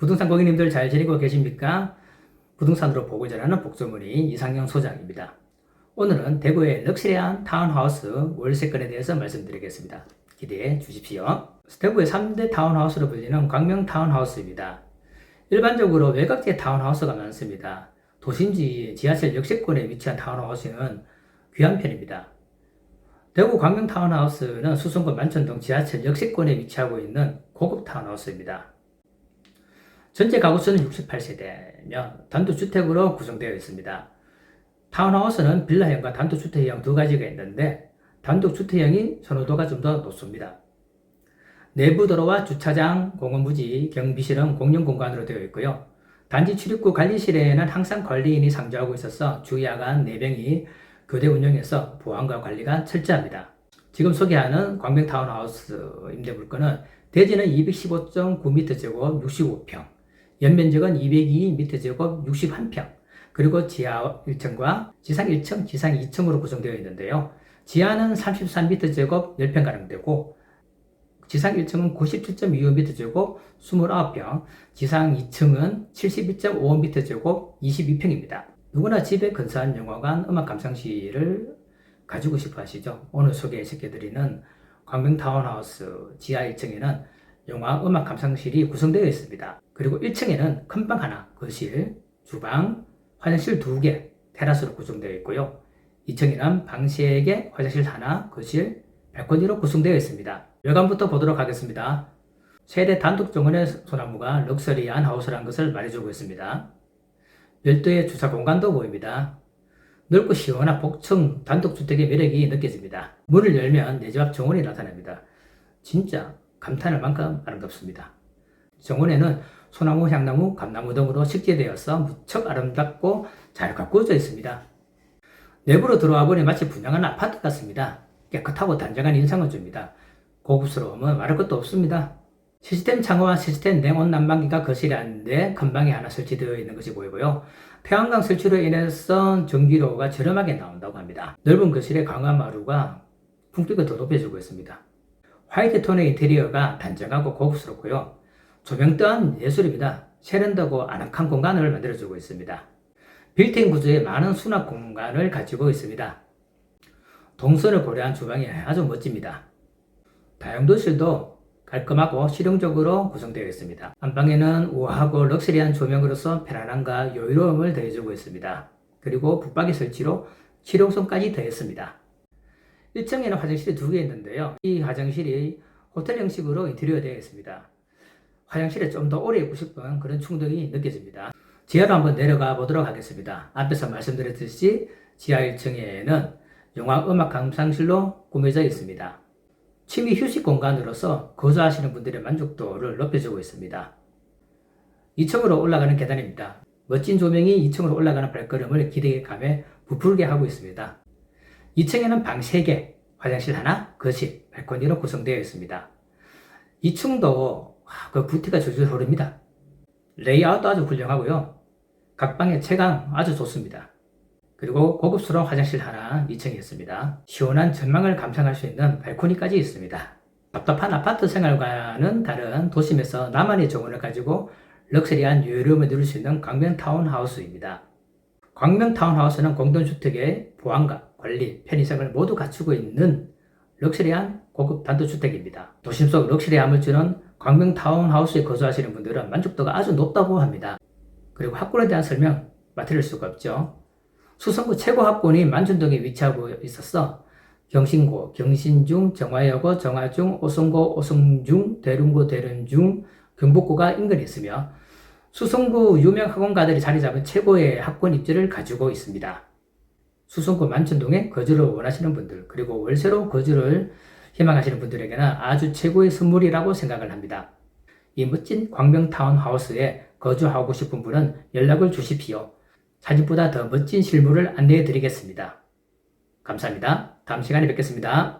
부동산 고객님들 잘 지내고 계십니까? 부동산으로 보고 전하는 복조문의 이상영 소장입니다. 오늘은 대구의 럭셔리한 타운하우스 월세건에 대해서 말씀드리겠습니다. 기대해 주십시오. 대구의 3대 타운하우스로 불리는 광명 타운하우스입니다. 일반적으로 외곽지에 타운하우스가 많습니다. 도심지 지하철 역세권에 위치한 타운하우스는 귀한 편입니다. 대구 광명 타운하우스는 수성구 만천동 지하철 역세권에 위치하고 있는 고급 타운하우스입니다. 전체 가구수는 68세대며 단독주택으로 구성되어 있습니다. 타운하우스는 빌라형과 단독주택형 두 가지가 있는데 단독주택형이 선호도가 좀 더 높습니다. 내부 도로와 주차장, 공원부지, 경비실은 공용 공간으로 되어 있고요. 단지 출입구 관리실에는 항상 관리인이 상주하고 있어서 주야간 4명이 교대 운영해서 보안과 관리가 철저합니다. 지금 소개하는 광명 타운하우스 임대 물건은 대지는 215.9m제곱 65평, 연면적은 202m제곱 61평, 그리고 지하 1층과 지상 1층, 지상 2층으로 구성되어 있는데요. 지하는 33m제곱 10평가량 되고, 지상 1층은 97.25m제곱 29평, 지상 2층은 72.5m제곱 22평입니다. 누구나 집에 근사한 영화관, 음악 감상실을 가지고 싶어 하시죠? 오늘 소개시켜드리는 광명 타운하우스 지하 1층에는 영화, 음악 감상실이 구성되어 있습니다. 그리고 1층에는 큰 방 하나, 거실, 주방, 화장실 2개, 테라스로 구성되어 있고요. 2층에는 방 3개, 화장실 하나, 거실, 발코니로 구성되어 있습니다. 외관부터 보도록 하겠습니다. 세대 단독 정원의 소나무가 럭셔리한 하우스라는 것을 말해주고 있습니다. 별도의 주차 공간도 보입니다. 넓고 시원한 복층 단독주택의 매력이 느껴집니다. 문을 열면 내 집 앞 정원이 나타납니다. 진짜 감탄할 만큼 아름답습니다. 정원에는 소나무, 향나무, 감나무 등으로 식재되어서 무척 아름답고 잘 가꾸어져 있습니다. 내부로 들어와 보니 마치 분양한 아파트 같습니다. 깨끗하고 단정한 인상을 줍니다. 고급스러움은 말할 것도 없습니다. 시스템 창호와 시스템 냉온 난방기가 거실에 있는데 큰 방에 하나 설치되어 있는 것이 보이고요. 태양광 설치로 인해서 전기료가 저렴하게 나온다고 합니다. 넓은 거실에 강화 마루가 품격을 더 높여주고 있습니다. 화이트 톤의 인테리어가 단정하고 고급스럽고요. 조명 또한 예술입니다. 세련되고 아늑한 공간을 만들어주고 있습니다. 빌트인 구조의 많은 수납 공간을 가지고 있습니다. 동선을 고려한 주방이 아주 멋집니다. 다용도실도 깔끔하고 실용적으로 구성되어 있습니다. 안방에는 우아하고 럭셔리한 조명으로서 편안함과 여유로움을 더해주고 있습니다. 그리고 붙박이 설치로 실용성까지 더했습니다. 1층에는 화장실이 두 개 있는데요. 이 화장실이 호텔 형식으로 인테리어 되어 있습니다. 화장실에 좀 더 오래 있고 싶은 그런 충동이 느껴집니다. 지하로 한번 내려가 보도록 하겠습니다. 앞에서 말씀드렸듯이 지하 1층에는 영화 음악 감상실로 꾸며져 있습니다. 취미 휴식 공간으로서 거주하시는 분들의 만족도를 높여주고 있습니다. 2층으로 올라가는 계단입니다. 멋진 조명이 2층으로 올라가는 발걸음을 기대감에 부풀게 하고 있습니다. 2층에는 방 3개, 화장실 하나, 거실, 발코니로 구성되어 있습니다. 2층도 그 부티가 줄줄 흐릅니다. 레이아웃도 아주 훌륭하고요. 각 방의 채광 아주 좋습니다. 그리고 고급스러운 화장실 하나 2층에 있습니다. 시원한 전망을 감상할 수 있는 발코니까지 있습니다. 답답한 아파트 생활과는 다른 도심에서 나만의 정원을 가지고 럭셔리한 여유로움을 누릴 수 있는 광명 타운하우스입니다. 광명 타운하우스는 공동주택의 보안과 관리, 편의성을 모두 갖추고 있는 럭셔리한 고급 단독주택입니다. 도심 속 럭셔리함을 주는 광명 타운하우스에 거주하시는 분들은 만족도가 아주 높다고 합니다. 그리고 학군에 대한 설명 맡을 수가 없죠. 수성구 최고 학군이 만촌동에 위치하고 있어서 경신고, 경신중, 정화여고, 정화중, 오성고, 오성중, 대륜고, 대륜중, 경복고가 인근에 있으며 수성구 유명 학원가들이 자리 잡은 최고의 학군 입지를 가지고 있습니다. 수성구 만촌동에 거주를 원하시는 분들, 그리고 월세로 거주를 희망하시는 분들에게는 아주 최고의 선물이라고 생각을 합니다. 이 멋진 광명 타운하우스에 거주하고 싶은 분은 연락을 주십시오. 사진보다 더 멋진 실물을 안내해 드리겠습니다. 감사합니다. 다음 시간에 뵙겠습니다.